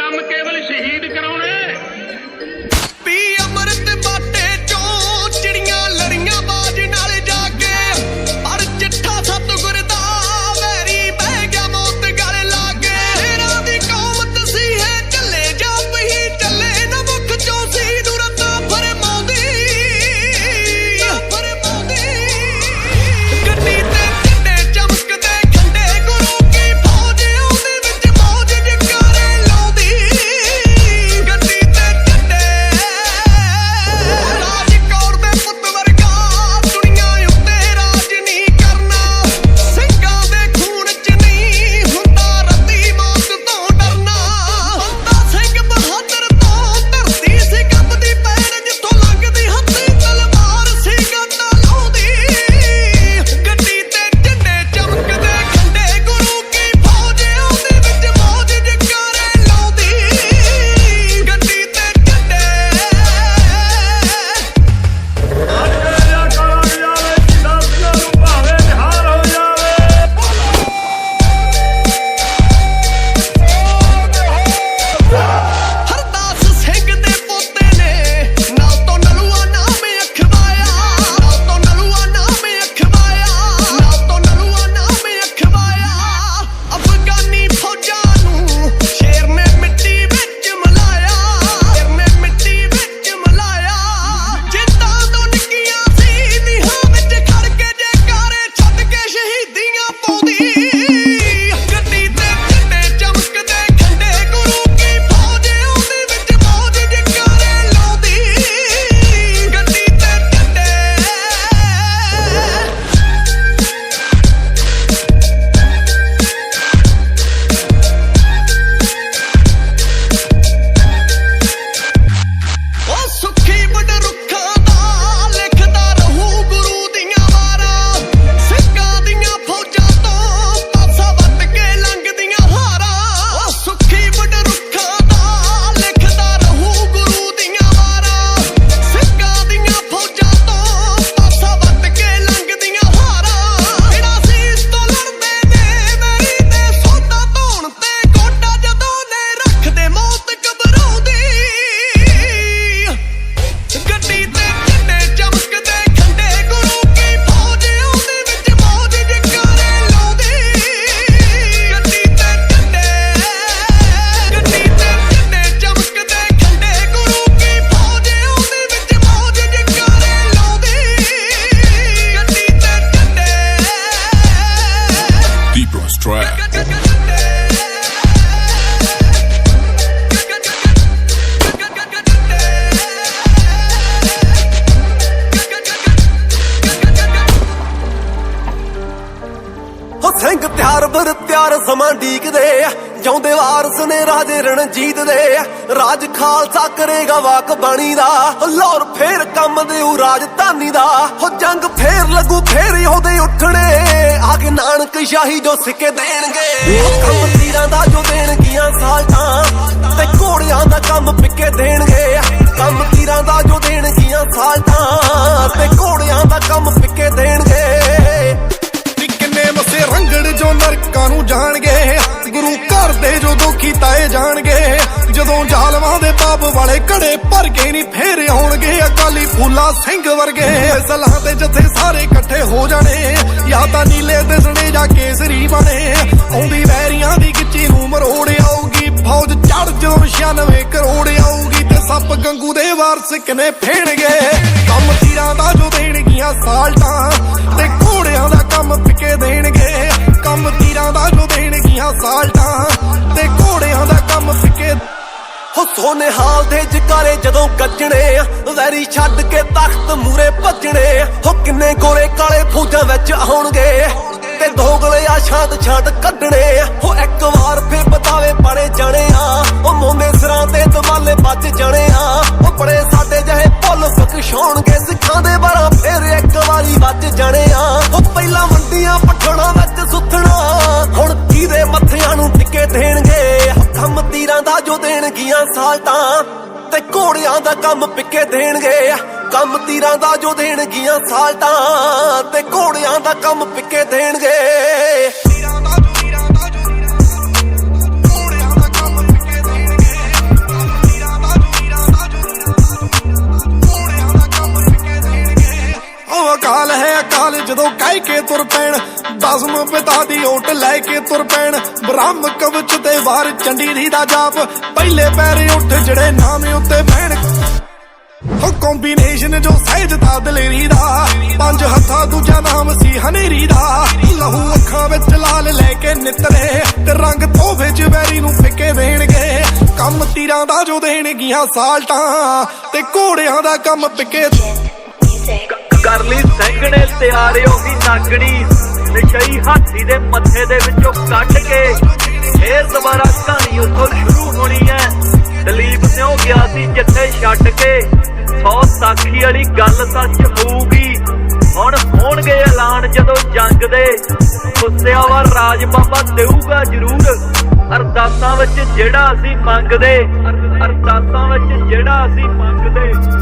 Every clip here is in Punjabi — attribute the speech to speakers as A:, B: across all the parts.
A: ਕੰਮ ਕੇਵਲ ਸ਼ਹੀਦ
B: ਜਾਉਂਦੇ ਵਾਰਸ ਨੇ ਰਾਜੇ ਰਣਜੀਤ ਦੇ। ਰਾਜ ਖਾਲਸਾ ਕਰੇਗਾ ਵਾਕ ਬਾਣੀ ਦਾ ਹੋ ਫੇਰ ਕੰਮ ਦੇਉ ਰਾਜਧਾਨੀ ਦਾ। ਹੋ ਜੰਗ ਫੇਰ ਲੱਗੂ ਫੇਰ ਉਹਦੇ ਉੱਠਣੇ। ਆ ਨਾਨਕ ਸ਼ਾਹੀ ਜੋ ਸਿੱਕੇ ਦੇਣਗੇ। ਕੰਮ ਤੀਰਾਂ ਦਾ ਜੋ ਦੇਣਗੀਆਂ ਸਾਲਟਾਂ ਤੇ ਘੋੜਿਆਂ ਦਾ ਕੰਮ ਪਿੱਕੇ ਦੇਣਗੇ। ਕੰਮ ਤੀਰਾਂ ਦਾ ਜੋ ਦੇਣਗੀਆਂ ਸਾਲਟਾਂ ਤੇ ਘੋੜਿਆਂ ਦਾ ਕੰਮ ਪਿੱਕੇ ਦੇਣਗੇ।
C: ਰੰਗੜ ਜੋ ਨਰਕਾਂ ਨੂੰ ਜਾਣਗੇ। ਗੁਰੂ ਘਰ ਦੇ ਜੋ ਦੁਖੀ ਤਾਏ ਜਾਣਗੇ। ਜਦੋਂ ਜ਼ਾਲਮਾਂ ਦੇ ਪਾਪ ਵਾਲੇ ਘੜੇ ਭਰ ਕੇ ਨਹੀਂ ਫੇਰ ਆਉਣਗੇ। ਅਕਾਲੀ ਫੂਲਾ ਸਿੰਘ ਵਰਗੇ ਸਲਾਹ ਤੇ ਜਥੇ ਸਾਰੇ ਇਕੱਠੇ ਹੋ ਜਾਣੇ। ਜਾਂ ਤਾਂ ਨੀਲੇ ਦਿਸਣੇ ਜਾਂ ਕੇਸਰੀ ਬਣੇ। ਆਉਂਦੀ ਵੈਰੀਆਂ ਦੀ ਗਿੱਚੀ ਨੂੰ ਮਰੋੜ ਆਊਗੀ। ਫੌਜ ਚੜ ਜੋ 96 ਕਰੋੜ ਆਊਗੀ ਤੇ ਸੱਪ ਗੰਗੂ ਦੇ ਵਾਰਸ ਕਿਨੇ ਫੇਣਗੇ? ਕੰਮ ਤੀਰਾਂ ਦਾ ਜੋ ਦੇਣਗੀਆਂ ਸਾਲਟਾਂ ਤੇ ਘੋੜਿਆਂ ਦਾ ਕੰਮ ਪਿੱਕੇ ਦੇਣਗੇ।
B: ਹੋ ਸੋਨੇ ਦੇ ਜਕਾਰੇ ਜਦੋਂ ਗੱਜਣੇ ਆ, ਵੈਰੀ ਛੱਡ ਕੇ ਤਖਤ ਮੂਰੇ ਭੱਜਣੇ ਆ। ਹੋ ਕਿੰਨੇ ਗੋਰੇ ਕਾਲੇ ਫੌਜਾਂ ਵਿੱਚ ਆਉਣਗੇ? ਤੇ ਦੋਗਲੇ ਆ ਛਾਂਟ ਛਾਂਟ ਕੱਢਣੇ ਆ। ਹੋ ਇੱਕ ਵਾਰ ਫਿਰ ਬਤਾਵੇ ਪੜੇ ਜਾਣੇ ਆ। ਉਹ ਮੋਮੇ ਸਿਰਾਂ ਤੇ ਦਮਾਲੇ ਵੱਜ ਜਾਣੇ ਆ। ਉਹ ਬੜੇ ਸਾਡੇ ਜਿਹੇ ਭੁੱਲ ਬਖਸ਼ਾਉਣਗੇ ਸਿੱਖਾਂ ਦੇ ਬਾਰਾਂ ਫਿਰ ਇੱਕ ਵਾਰੀ ਵੱਜ ਜਾਣੇ ਆ। ਉਹ ਪਹਿਲਾਂ ਮੰਡੀਆਂ, ਪਠਣਾ ਵਿੱਚ ਸੁੱਥਣਾ। ਹੁਣ ਕਿਹਦੇ ਮੱਥਿਆਂ ਨੂੰ ਟਿੱਕੇ ਦੇਣਗੇ? ਤੀਰਾਂ ਦਾ ਜੋ ਦੇਣਗੀਆਂ ਸਾਲਟਾਂ ਤੇ ਘੋੜਿਆਂ ਦਾ ਕੰਮ ਪਿੱਕੇ ਦੇਣਗੇ। ਕੰਮ ਤੀਰਾਂ ਦਾ ਜੋ ਦੇਣਗੀਆਂ ਸਾਲਟਾਂ ਤੇ ਘੋੜਿਆਂ ਦਾ ਕੰਮ ਪਿੱਕੇ ਦੇਣਗੇ
C: ਘੋੜਿਆਂ ਦਾ ਕੰਮ ਪਿੱਕੇ ਦੇਣਗੇ। ਕੇ ਤੁਰ ਪੈਣ, ਦਸਮ ਪਿਤਾ ਦੀ ਓਟ ਲੈ ਕੇ ਤੁਰ ਪੈਣ। ਬ੍ਰਹਮ ਕਵਚ ਤੇ ਵਾਰ ਚੰਡੀ ਦੀ ਦਾ ਜਾਪ, ਪਹਿਲੇ ਪੈਰੇ ਉੱਠ ਜਿਹੜੇ ਨਾਮ ਉੱਤੇ ਬਹਿਣ। ਹੋ ਕੰਬੀਨੇਸ਼ਨ ਜੋ ਸਹਿਜਤਾ ਦਲੇਰੀ ਦਾ, ਪੰਜ ਹੱਥਾਂ ਦੂਜਾ ਨਾਮ ਸੀ ਹਨੇਰੀ ਦਾ। ਲਹੂ ਅੱਖਾਂ ਵਿੱਚ ਲਾਲ ਲੈ ਕੇ ਨਿਤਰੇ, ਤੇ ਰੰਗ ਤੋਹਫੇ ਚ ਵੈਰੀ ਨੂੰ ਫਿੱਕੇ ਦੇਣਗੇ ਕੰਮ ਤੀਰਾਂ ਦਾ ਜੋ ਦੇਣਗੀਆਂ ਸਾਲਟਾਂ, ਤੇ ਘੋੜਿਆਂ ਦਾ ਕੰਮ ਪਿੱਕੇ
D: ਕਰ ਲਈ ਸੈਂਕੜੇ ਤਿਆਰੇ ਹੋ ਨਾਗਣੀ। ਨਿਸ਼ਈ ਹਾਥੀ ਦੇ ਮੱਥੇ ਦੇ ਵਿੱਚੋਂ ਕੱਢ ਕੇ ਫੇਰ ਦੁਬਾਰਾ ਕਹਾਣੀ ਉੱਥੋਂ ਸ਼ੁਰੂ ਹੋਣੀ ਹੈ। ਦਲੀਪ ਸਿਉ ਗਿਆ ਸੀ ਜਿੱਥੇ ਛੱਡ ਕੇ। ਸੌ ਸਾਖੀ ਵਾਲੀ ਗੱਲ ਸੱਚ ਹੋਊਗੀ। ਹੁਣ ਹੋਣਗੇ ਐਲਾਨ ਜਦੋਂ ਜੰਗ ਦੇ। ਗੁੱਸਿਆ ਵਾ ਰਾਜ ਬਾਬਾ ਦੇਊਗਾ ਜ਼ਰੂਰ। ਅਰਦਾਸਾਂ ਵਿੱਚ ਜਿਹੜਾ ਅਸੀਂ ਮੰਗਦੇ। ਅਰਦਾਸਾਂ ਵਿੱਚ ਜਿਹੜਾ ਅਸੀਂ ਮੰਗਦੇ।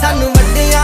E: ਸਾਨੂੰ ਵੱਡਿਆ